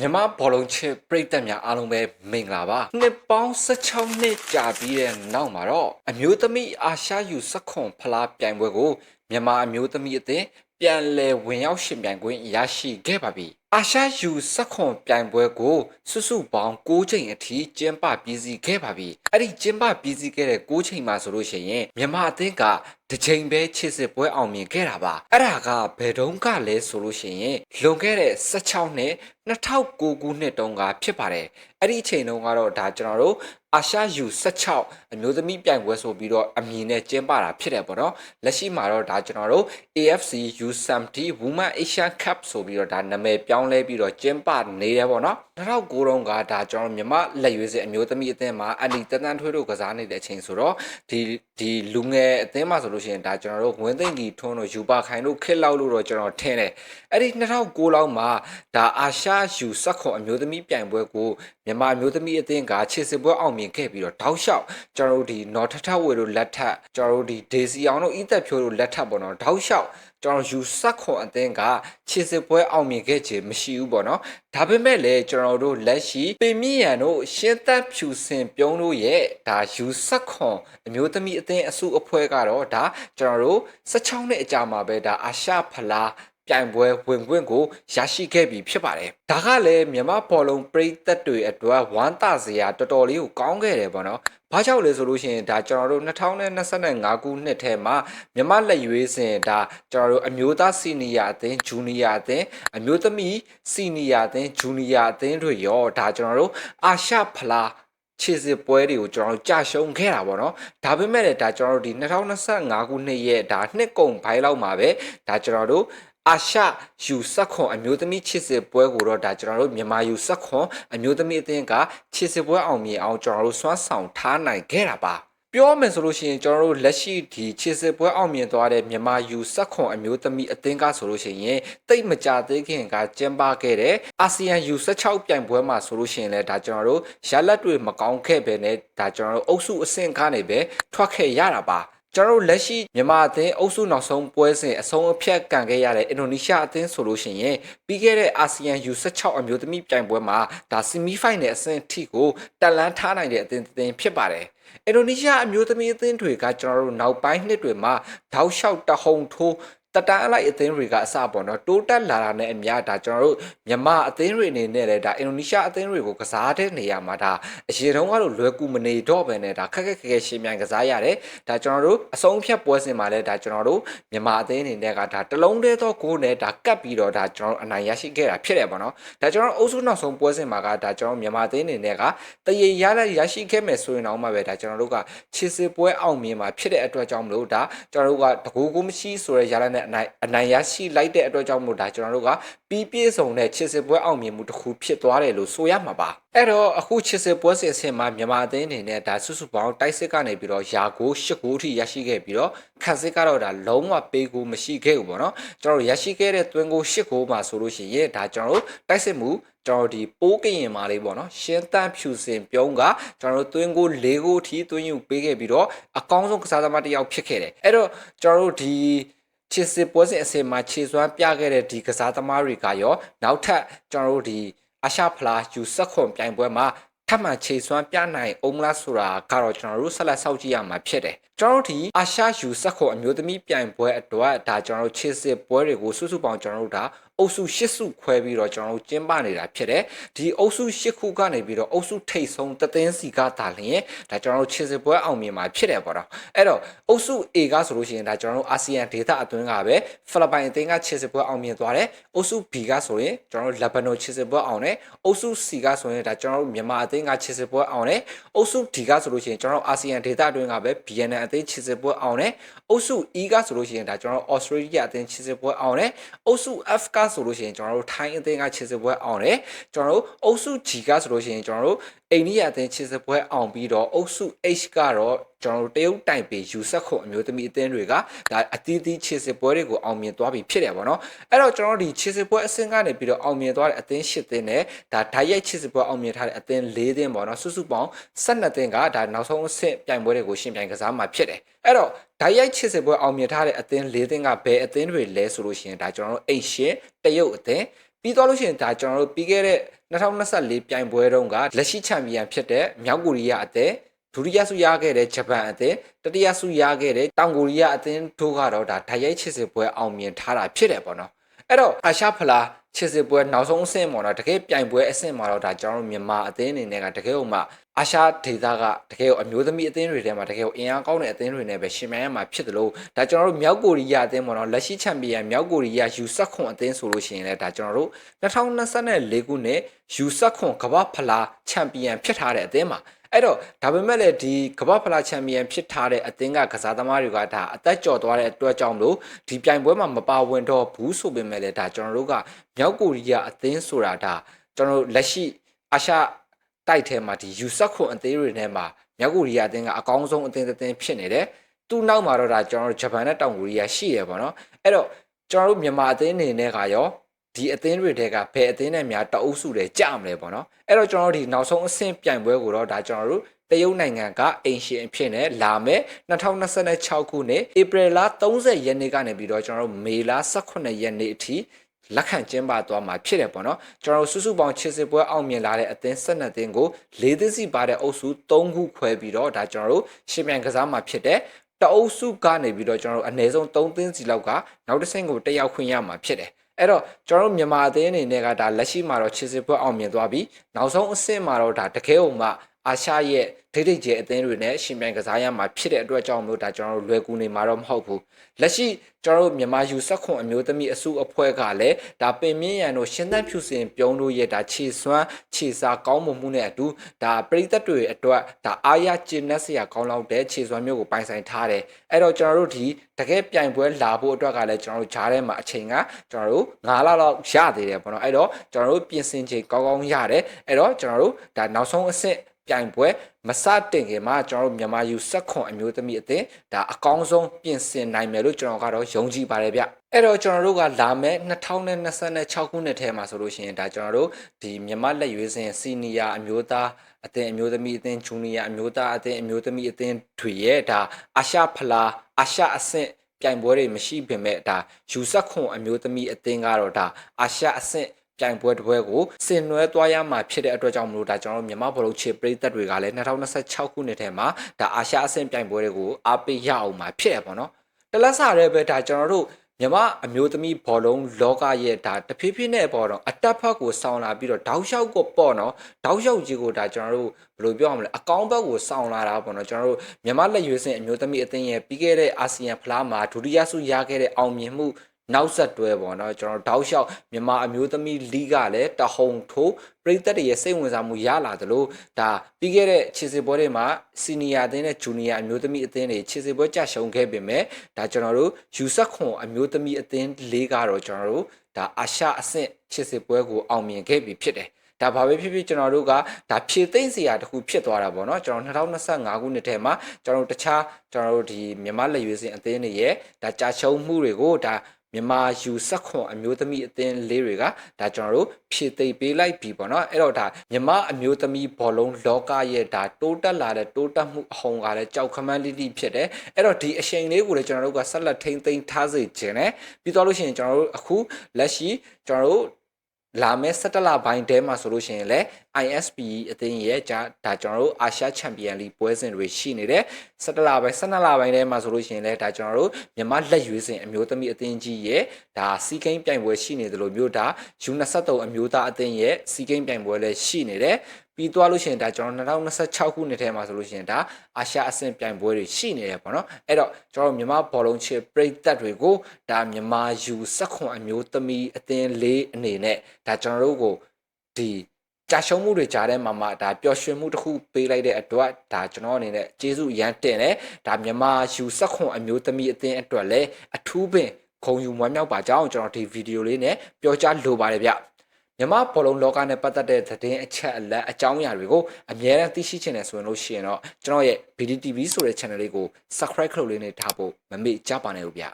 မြန်မာဘောလုံးချစ်ပရိသတ်များအားလုံးပဲမင်္ဂလာပါနှစ်ပေါင်း16နှစ်ကြာပြီးတဲ့နောက်မှာတော့အမျိုးသမီးအာရှယူစက်ခွန်ဖလားပြိုင်ပွဲကိုမြန်မာအမျိုးသမီးအသင်းပြန်လည်ဝင်ရောက်ရှင်ပြိုင်ခွင့်ရရှိခဲ့ပါပြီအာရှယူစက်ခွန်ပြိုင်ပွဲကိုစုစုပေါင်း6ချိန်အထိကျင်းပပြီးစီးခဲ့ပါပြီအဲ့ဒီကျင်းပပြီးစီးခဲ့တဲ့6ချိန်မှာဆိုလို့ရှိရင်မြန်မာအသင်းကတစ်ချိန်ပဲခြေစစ်ပွဲအောင်မြင်ခဲ့တာပါအဲ့ဒါကဘယ်တုန်းကလဲဆိုလို့ရှိရင်လွန်ခဲ့တဲ့16နှစ်2009ခုနှစ်တုန်းကဖြစ်ပါတယ်အဲ့ဒီအချိန်တုန်းကတော့ဒါကျွန်တော်တို့အာရှယူ16အမျိုးသမီးပြိုင်ပွဲဆိုပြီးတော့အမည်နဲ့ကျင်းပတာဖြစ်တယ်ပေါ့နော်လက်ရှိမှာတော့ဒါကျွန်တော်တို့ AFC U70 Women Asian Cup ဆိုပြီးတော့ဒါနာမည်ပြောင်းလဲပြီးတော့ကျင်းပနေတယ်ပေါ့နော်2009တုန်းကဒါကျွန်တော်မြန်မာလက်ရွေးစင်အမျိုးသမီးအသင်းမှာအန်ဒီတန်တန်ထွေးတို့ကစားနေတဲ့အချိန်ဆိုတော့ဒီဒီလူငယ်အသင်းမှာဆိုလို့ရှိရင်ဒါကျွန်တော်တို့ဝင်းသိမ့်ကြီးထွန်းတို့ယူပါခိုင်တို့ခစ်လောက်လို့တော့ကျွန်တော်ထင်တယ်အဲ့ဒီ2009လောက်မှာဒါအာရှယူစက်ခွန်အမျိုးသမီးပြိုင်ပွဲကိုမြန်မာအမျိုးသမီးအသင်းကခြေစစ်ပွဲအောင်မြင်ခဲ့ပြီးတော့တောက်လျှောက်ကျွန်တော်တို့ဒီနော်ထထဝေတို့လက်ထက်ကျွန်တော်တို့ဒီဒေစီအောင်တို့ဤသက်ဖြိုးတို့လက်ထက်ပေါ့နော်တောက်လျှောက် ကျွန်တော်ယူဆက်ခွန်အသင်းကခြေစစ်ပွဲအောင်မြင်ခဲ့ခြင်းမရှိဘူးပေါ့နော်ဒါပေမဲ့လည်းကျွန်တော်တို့လက်ရှိပင်မြင့်ရန်တို့ရှင်းသက်ဖြူစင်ပြုံးတို့ရဲ့ဒါယူဆက်ခွန်အမျိုးသမီးအသင်းအစုအဖွဲ့ကတော့ဒါကျွန်တော်တို့16နှစ်အကြာမှာပဲဒါအာရှဖလား ပြိုင်ပွဲဝင်ခွင့်ကိုရရှိခဲ့ပြီဖြစ်ပါတယ်။ဒါကလည်းမြန်မာဘောလုံးပရိသတ်တွေအတွက်ဝမ်းသာစရာတော်တော်လေးကိုကောင်းခဲ့တယ်ပေါ့နော်။ဘာကြောင့်လဲဆိုလို့ရှိရင်ဒါကျွန်တော်တို့2025ခုနှစ်ထဲမှာမြန်မာလက်ရွေးစင်ဒါကျွန်တော်တို့အမျိုးသားစီနီယာအသင်းဂျူနီယာအသင်းအမျိုးသမီးစီနီယာအသင်းဂျူနီယာအသင်းတွေရောဒါကျွန်တော်တို့အာရှဖလားခြေစစ်ပွဲတွေကိုကျွန်တော်တို့ကြာရှုံးခဲ့တာပေါ့နော်ဒါပေမဲ့လည်းဒါကျွန်တော်တို့ဒီ2025ခုနှစ်ရဲ့ဒါနှစ်ကုန်ဘိုင်းလောက်မှာပဲဒါကျွန်တော်တို့ အာရှယူဆက်ခွန်အမျိုးသမီးချစ်စစ်ပွဲကိုတော့ဒါကျွန်တော်တို့မြန်မာယူဆက်ခွန်အမျိုးသမီးအသင်းကချစ်စစ်ပွဲအောင်မြင်အောင်ကျွန်တော်တို့စွမ်းဆောင်ထားနိုင်ခဲ့တာပါပြောမယ်ဆိုလို့ရှိရင်ကျွန်တော်တို့လက်ရှိဒီခြေစစ်ပွဲအောင်မြင်သွားတဲ့မြန်မာယူဆက်ခွန်အမျိုးသမီးအသင်းကဆိုလို့ရှိရင်တိတ်မကြသေးခင်ကကျင်းပခဲ့တဲ့အာဆီယံယူ16ပြိုင်ပွဲမှာဆိုလို့ရှိရင်လည်းဒါကျွန်တော်တို့ရလက်တွေမကောင်းခဲ့ပဲနဲ့ဒါကျွန်တော်တို့အုပ်စုအဆင့်ကနေပဲထွက်ခဲ့ရတာပါ ကျွန်တော်တို့လက်ရှိမြန်မာအသင်းအုပ်စုနောက်ဆုံးပွဲစဉ်အဆုံးအဖြတ်ကန်ခဲ့ရတဲ့အင်ဒိုနီးရှားအသင်းဆိုလို့ရှိရင်ပြီးခဲ့တဲ့အာဆီယံ U16 အမျိုးသမီးပြိုင်ပွဲမှာဒါဆီမီဖိုင်နယ်အဆင့်ထိကိုတက်လန်းထားနိုင်တဲ့အသင်းတစ်သင်းဖြစ်ပါတယ်အင်ဒိုနီးရှားအမျိုးသမီးအသင်းတွေကကျွန်တော်တို့နောက်ပိုင်းနှစ်တွေမှာတောက်လျှောက်တဟုန်ထိုး တတန်းအလိုက်အသင်းတွေကအစပေါ့နော်တိုးတက်လာတာနဲ့အများဒါကျွန်တော်တို့မြန်မာအသင်းတွေအနေနဲ့လည်းဒါအင်ဒိုနီးရှားအသင်းတွေကိုကစားတဲ့နေရာမှာဒါအရင်တုန်းကတော့လွယ်ကူမနေတော့ပဲနဲ့ဒါခက်ခက်ခက်ခက်ရှင်းမြိုင်ကစားရတယ်ဒါကျွန်တော်တို့အဆုံးဖြတ်ပွဲစဉ်မှာလည်းဒါကျွန်တော်တို့မြန်မာအသင်းအနေနဲ့ကဒါတလုံးတည်းသောဂိုးနဲ့ဒါကတ်ပြီးတော့ဒါကျွန်တော်တို့အနိုင်ရရှိခဲ့တာဖြစ်တယ်ပေါ့နော်ဒါကျွန်တော်တို့အုပ်စုနောက်ဆုံးပွဲစဉ်မှာကဒါကျွန်တော်မြန်မာအသင်းအနေနဲ့ကတရေရလက်ရရှိခဲ့မယ်ဆိုရင်တော့မှပဲဒါကျွန်တော်တို့ကခြေစစ်ပွဲအောင်မြင်မှာဖြစ်တဲ့အတွက်ကြောင့်မလို့ဒါကျွန်တော်တို့ကတကူကူမရှိဆိုတဲ့ရလက်နဲ့အနိုင်အနိုင်ရရှိလိုက်တဲ့အတွက်ကြောင့်မို့ဒါကျွန်တော်တို့ကပြီးပြည့်စုံတဲ့ချစ်စစ်ပွဲအောင်မြင်မှုတစ်ခုဖြစ်သွားတယ်လို့ဆိုရမှာပါအဲ့တော့အခုချစ်စစ်ပွဲစဉ်အဆင့်မှာမြန်မာအသင်းအနေနဲ့ဒါစုစုပေါင်းတိုက်စစ်ကနေပြီးတော့ယာကို၈ကိုအထိရရှိခဲ့ပြီးတော့ခန့်စစ်ကတော့ဒါလုံးဝပေးကိုမရှိခဲ့ဘူးပေါ့နော်ကျွန်တော်တို့ရရှိခဲ့တဲ့သွင်းကို၈ကိုမှာဆိုလို့ရှိရင်ဒါကျွန်တော်တို့တိုက်စစ်မှုကျွန်တော်ဒီပိုးကရင်မာလေးပေါ့နော်ရှင်းတန်းဖြူစင်ပြုံးကကျွန်တော်တို့သွင်းကို၄ကိုအထိသွင်းယူပေးခဲ့ပြီးတော့အကောင်းဆုံးကစားသမားတစ်ယောက်ဖြစ်ခဲ့တယ်အဲ့တော့ကျွန်တော်တို့ဒီ ချစ်စစ်ပွဲစဉ်အစင်မှာခြေစွမ်းပြခဲ့တဲ့ဒီကစားသမားတွေကရော နောက်ထပ်ကျွန်တော်တို့ဒီအရှာဖလားယူဆက်ခွန်ပြိုင်ပွဲမှာထပ်မံခြေစွမ်းပြနိုင်အောင်မလားဆိုတာကတော့ကျွန်တော်တို့ဆက်လက်စောင့်ကြည့်ရမှာဖြစ်တယ် ကျွန်တော်တို့ဒီအာရှယူဆက်ခွန်အမျိုးသမီးပြိုင်ပွဲအတွက်ဒါကျွန်တော်တို့ခြေစစ်ပွဲတွေကိုစုစုပေါင်းကျွန်တော်တို့ဒါအုပ်စု၈စုခွဲပြီးတော့ကျွန်တော်တို့ကျင်းပနေတာဖြစ်တယ်ဒီအုပ်စု၈ခုကနေပြီးတော့အုပ်စုထိပ်ဆုံးတသင်းစီကတာလျင်ဒါကျွန်တော်တို့ခြေစစ်ပွဲအောင်မြင်မှာဖြစ်တယ်ပေါ့နော်အဲ့တော့အုပ်စု A ကဆိုလို့ရှိရင်ဒါကျွန်တော်တို့အာဆီယံဒေသအတွင်းကပဲဖိလစ်ပိုင်အသင်းကခြေစစ်ပွဲအောင်မြင်သွားတယ်အုပ်စု B ကဆိုရင်ကျွန်တော်တို့လက်ဘနွန်ခြေစစ်ပွဲအောင်တယ်အုပ်စု C ကဆိုရင်ဒါကျွန်တော်တို့မြန်မာအသင်းကခြေစစ်ပွဲအောင်တယ်အုပ်စု D ကဆိုလို့ရှိရင်ကျွန်တော်တို့အာဆီယံဒေသအတွင်းကပဲ BNN အသင်းခြေစစ်ပွဲအောင်တယ်အုပ်စု E ကဆိုလို့ရှိရင်ဒါကျွန်တော်တို့ Australia အသင်းခြေစစ်ပွဲအောင်တယ်အုပ်စု F ကဆိုလို့ရှိရင်ကျွန်တော်တို့ထိုင်းအသင်းကခြေစစ်ပွဲအောင်တယ်ကျွန်တော်တို့အုပ်စု G ကဆိုလို့ရှိရင်ကျွန်တော်တို့အိန္ဒိယအသင်းခြေစစ်ပွဲအောင်ပြီးတော့အုပ်စု H ကတော့ကျွန်တော်တို့တရုတ်တိုင်ပေယူဆက်ခုအမျိုးသမီးအသင်းတွေကဒါအသီးသီးခြေစစ်ပွဲတွေကိုအောင်မြင်သွားပြီဖြစ်တယ်ပေါ့နော်အဲ့တော့ကျွန်တော်တို့ဒီခြေစစ်ပွဲအဆင့်ကနေပြီးတော့အောင်မြင်သွားတဲ့အသင်း၈သင်းနဲ့ဒါဓာတ်ရိုက်ခြေစစ်ပွဲအောင်မြင်ထားတဲ့အသင်း၄သင်းပေါ့နော်စုစုပေါင်း၁၂သင်းကဒါနောက်ဆုံးအဆင့်ပြိုင်ပွဲတွေကိုရှင်ပြိုင်ကစားမှာဖြစ်တယ်အဲ့တော့ဓာတ်ရိုက်ခြေစစ်ပွဲအောင်မြင်ထားတဲ့အသင်း၄သင်းကဘယ်အသင်းတွေလဲဆိုလို့ရှိရင်ဒါကျွန်တော်တို့အိတ်ရှင်တရုတ်အသင်း ပြီးသွားလို့ရှိရင်ဒါကျွန်တော်တို့ပြီးခဲ့တဲ့2024ပြိုင်ပွဲတုန်းကလက်ရှိချန်ပီယံဖြစ်တဲ့မြောက်ကိုရီးယားအသင်းဒုတိယဆုရခဲ့တဲ့ဂျပန်အသင်းတတိယဆုရခဲ့တဲ့တောင်ကိုရီးယားအသင်းတို့ကတော့ဒါဓာတ်ရိုက်ချစ်စစ်ပွဲအောင်မြင်ထားတာဖြစ်တယ်ပေါ့နော် အဲ့တော့အာရှဖလားချစ်စစ်ပွဲနောက်ဆုံးအဆင့်ပေါ့နော်တကယ်ပြိုင်ပွဲအဆင့်မှာတော့ဒါကျွန်တော်တို့မြန်မာအသင်းအနေနဲ့ကတကယ်လို့မှအာရှဒေသကတကယ်ကိုအမျိုးသမီးအသင်းတွေထဲမှာတကယ်ကိုအင်အားကောင်းတဲ့အသင်းတွေနဲ့ပဲရှင်မြန်ရမှာဖြစ်တယ်လို့ဒါကျွန်တော်တို့မြောက်ကိုရီးယားအသင်းပေါ့နော်လက်ရှိချန်ပီယံမြောက်ကိုရီးယားယူဆက်ခွန်အသင်းဆိုလို့ရှိရင်လည်းဒါကျွန်တော်တို့2024ခုနှစ်ယူဆက်ခွန်ကမ္ဘာဖလားချန်ပီယံဖြစ်ထားတဲ့အသင်းမှာ အဲ့တော့ဒါပေမဲ့လည်းဒီကမ္ဘာဖလားချန်ပီယံဖြစ်ထားတဲ့အသင်းကကစားသမားတွေကဒါအသက်ကျော်သွားတဲ့အတွက်ကြောင့်မလို့ဒီပြိုင်ပွဲမှာမပါဝင်တော့ဘူးဆိုပေမဲ့လည်းဒါကျွန်တော်တို့ကမြောက်ကိုရီးယားအသင်းဆိုတာဒါကျွန်တော်တို့လက်ရှိအာရှတိုက်ထဲမှာဒီယူဆက်ခွန်အသင်းတွေထဲမှာမြောက်ကိုရီးယားအသင်းကအကောင်းဆုံးအသင်းတစ်သင်းဖြစ်နေတယ်သူ့နောက်မှာတော့ဒါကျွန်တော်တို့ဂျပန်နဲ့တောင်ကိုရီးယားရှိရပါတော့အဲ့တော့ကျွန်တော်တို့မြန်မာအသင်းအနေနဲ့ကရော ဒီအသင်းတွေတဲကဘယ်အသင်းနဲ့များတအုပ်စုတွေကြမလဲပေါ့နော်အဲ့တော့ကျွန်တော်တို့ဒီနောက်ဆုံးအဆင့်ပြိုင်ပွဲကိုတော့ဒါကျွန်တော်တို့တရုတ်နိုင်ငံကအိမ်ရှင်အဖြစ်နဲ့လာမဲ့2026ခုနှစ်ဧပြီလ30ရက်နေ့ကနေပြီးတော့ကျွန်တော်တို့မေလ18ရက်နေ့အထိလက်ခံကျင်းပသွားမှာဖြစ်တယ်ပေါ့နော်ကျွန်တော်တို့စုစုပေါင်းခြေစစ်ပွဲအောင်မြင်လာတဲ့အသင်း12သင်းကို၄သင်းစီပါတဲ့အုပ်စု3ခုခွဲပြီးတော့ဒါကျွန်တော်တို့ရှင်မြန်ကစားမှာဖြစ်တဲ့တအုပ်စုကနေပြီးတော့ကျွန်တော်တို့အနည်းဆုံး3သင်းစီလောက်ကနောက်တစ်ဆင့်ကိုတက်ရောက်ခွင့်ရမှာဖြစ်တယ် အဲ့တော့ကျွန်တော်တို့မြန်မာအသင်းအနေနဲ့ကဒါလက်ရှိမှာတော့ခြေစစ်ပွဲအောင်မြင်သွားပြီနောက်ဆုံးအဆင့်မှာတော့ဒါတကယ်ုံမှ အာရှရဲ့ဒိတ်ဒိတ်ကျဲအသင်းတွေနဲ့ရှင်ပြိုင်ကစားရမှာဖြစ်တဲ့အတွက်ကြောင့်မလို့ဒါကျွန်တော်တို့လွယ်ကူနေမှာတော့မဟုတ်ဘူးလက်ရှိကျွန်တော်တို့မြန်မာယူဆက်ခွန်အမျိုးသမီးအစုအဖွဲ့ကလည်းဒါပင်မြင့်ရန်တို့ရှင်းသန့်ဖြူစင်ပြုံးတို့ရဲ့ဒါခြေစွမ်းခြေစားကောင်းမွန်မှုနဲ့အတူဒါပရိသတ်တွေအတွက်ဒါအားရကျဉ်းနှက်စရာကောင်းလောက်တဲ့ခြေစွမ်းမျိုးကိုပိုင်ဆိုင်ထားတယ်အဲ့တော့ကျွန်တော်တို့ဒီတကယ်ပြိုင်ပွဲလာဖို့အတွက်ကလည်းကျွန်တော်တို့ဂျားထဲမှာအချိန်ကကျွန်တော်တို့9လလောက်ရသေးတယ်ပေါ့နော်အဲ့တော့ကျွန်တော်တို့ပြင်ဆင်ချိန်ကောင်းကောင်းရတယ်အဲ့တော့ကျွန်တော်တို့ဒါနောက်ဆုံးအဆင့် ပြိုင်ပွဲမစတင်ခင်မှာကျွန်တော်တို့မြန်မာယူဆက်ခွန်အမျိုးသမီးအသင်းဒါအကောင်းဆုံးပြင်ဆင်နိုင်မယ်လို့ကျွန်တော်ကတော့ယုံကြည်ပါတယ်ဗျအဲ့တော့ကျွန်တော်တို့ကလာမယ့်2026ခုနှစ်ထဲမှာဆိုလို့ရှိရင်ဒါကျွန်တော်တို့ဒီမြန်မာလက်ရွေးစင်စီနီယာအမျိုးသားအသင်းအမျိုးသမီးအသင်းဂျူနီယာအမျိုးသားအသင်းအမျိုးသမီးအသင်းတွေရဲ့ဒါအာရှဖလားအာရှအဆင့်ပြိုင်ပွဲတွေမရှိပင်မဲ့ဒါယူဆက်ခွန်အမျိုးသမီးအသင်းကတော့ဒါအာရှအဆင့် ပြိုင်ပွဲတစ်ပွဲကိုဆင်နွှဲသွားရမှာဖြစ်တဲ့အတွက်ကြောင့်မလို့ဒါကျွန်တော်တို့မြန်မာဘောလုံးချေပရိသတ်တွေကလည်း2026ခုနှစ်ထဲမှာဒါအာရှအဆင့်ပြိုင်ပွဲတွေကိုအားပေးရအောင်မှာဖြစ်ရပါတော့တလက်စားရဲပဲဒါကျွန်တော်တို့မြမအမျိုးသမီးဘောလုံးလောကရဲ့ဒါတဖြည်းဖြည်းနဲ့ပေါ့တော့အတက်ဖက်ကိုစောင်းလာပြီးတော့တောက်လျှောက်ကိုပေါ့နော်တောက်လျှောက်ကြီးကိုဒါကျွန်တော်တို့ဘယ်လိုပြောရမလဲအကောင့်ဘက်ကိုစောင်းလာတာပေါ့နော်ကျွန်တော်တို့မြမလက်ရွေးစင်အမျိုးသမီးအသင်းရဲ့ပြီးခဲ့တဲ့အာဆီယံဖလားမှာဒုတိယဆုရခဲ့တဲ့အောင်မြင်မှု နောက်ဆက်တွဲပေါ့နော်ကျွန်တော်တောက်လျှောက်မြန်မာအမျိုးသမီးလီဂကလည်းတဟုန်ထိုးပြည်သက်တွေရဲ့စိတ်ဝင်စားမှုရလာသလိုဒါပြီးခဲ့တဲ့ခြေစစ်ပွဲတွေမှာစီနီယာအသင်းနဲ့ဂျူနီယာအမျိုးသမီးအသင်းတွေခြေစစ်ပွဲကြရှုံခဲ့ပေမဲ့ဒါကျွန်တော်တို့ယူဆက်ခွန်အမျိုးသမီးအသင်းလေးကတော့ကျွန်တော်တို့ဒါအာရှအဆင့်ခြေစစ်ပွဲကိုအောင်မြင်ခဲ့ပြီဖြစ်တယ်ဒါဘာပဲဖြစ်ဖြစ်ကျွန်တော်တို့ကဒါဖြည့်သိမ့်စရာတခုဖြစ်သွားတာပေါ့နော်ကျွန်တော်2025ခုနှစ်ထဲမှာကျွန်တော်တို့တခြားကျွန်တော်တို့ဒီမြန်မာလက်ရွေးစင်အသင်းတွေရဲ့ဒါကြာရှုံးမှုတွေကိုဒါ မြန်မာယူဆက်ခွန်အမျိုးသမီးအသင်းလေးတွေကဒါကျွန်တော်တို့ဖြည့်သိမ့်ပေးလိုက်ပြီပေါ့နော်အဲ့တော့ဒါမြန်မာအမျိုးသမီးဘောလုံးလောကရဲ့ဒါတိုးတက်လာတဲ့တိုးတက်မှုအဟုန်ကလည်းကြောက်ခမန်းလိလိဖြစ်တယ်အဲ့တော့ဒီအချိန်လေးကိုလည်းကျွန်တော်တို့ကဆက်လက်ထိမ့်သိမ်းထားစေခြင်းနဲ့ပြီးတော့လို့ရှိရင်ကျွန်တော်တို့အခုလက်ရှိကျွန်တော်တို့ လာမယ့်17လပိုင်းတဲမှာဆိုလို့ရှိရင်လည်း ISP အသင်းရဲ့ဒါဒါကျွန်တော်တို့အာရှချန်ပီယံလိပွဲစဉ်တွေရှိနေတယ်17လပိုင်း12လပိုင်းတဲမှာဆိုလို့ရှိရင်လည်းဒါကျွန်တော်တို့မြန်မာလက်ရွေးစဉ်အမျိုးသမီးအသင်းကြီးရဲ့ဒါစီကိန်းပြိုင်ပွဲရှိနေတယ်လို့မျိုးဒါ U23 အမျိုးသားအသင်းရဲ့စီကိန်းပြိုင်ပွဲလည်းရှိနေတယ် ပြီးသွားလို့ရှိရင်ဒါကျွန်တော်2026ခုနှစ်ထဲမှာဆိုလို့ရှိရင်ဒါအာရှအဆင့်ပြိုင်ပွဲတွေရှိနေတယ်ပေါ့နော်အဲ့တော့ကျွန်တော်မြန်မာဘောလုံးချစ်ပရိသတ်တွေကိုဒါမြန်မာယူစက်ခွန်အမျိုးသမီးအသင်းလေးအနေနဲ့ဒါကျွန်တော်တို့ကိုဒီကြာရှုံးမှုတွေကြားထဲမှာမှဒါပျော်ရွှင်မှုတစ်ခုပေးလိုက်တဲ့အတွက်ဒါကျွန်တော်အနေနဲ့ကျေးဇူးရမ်းတင်တယ်ဒါမြန်မာယူစက်ခွန်အမျိုးသမီးအသင်းအတွက်လည်းအထူးပင်ခုံယူမွမ်းမြောက်ပါကြောင်းကျွန်တော်ဒီဗီဒီယိုလေးနဲ့ပြောကြားလိုပါတယ်ဗျ မြမဘောလုံးလောကနဲ့ပတ်သက်တဲ့သတင်းအချက်အလက်အကြောင်းအရာတွေကိုအမြဲတမ်းသိရှိချင်တယ်ဆိုရင်လို့ရှိရင်တော့ကျွန်တော်ရဲ့ BDTV ဆိုတဲ့ channel လေးကို subscribe လုပ်လေးနဲ့ထားဖို့မမေ့ကြပါနဲ့လို့ဗျာ